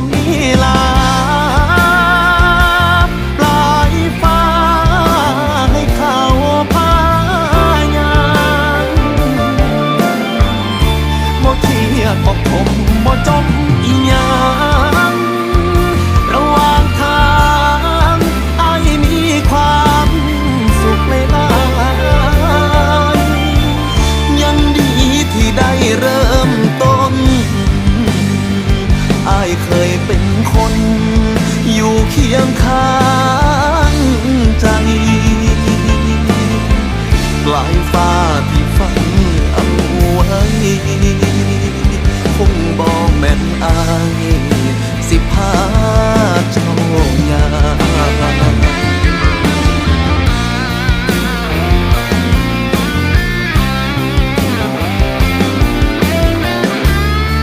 สำนีลาปลายฟ้าให้เขาพายางบ่เครียดบ่ขมบ่จมอีหยังระหว่างทางไอายมีความสุขหลายยังดีที่ได้เริ่มต้นอายเคย ลายฟ้าที่ฝันเอาไว้ คงบอกแม่นอายสิพา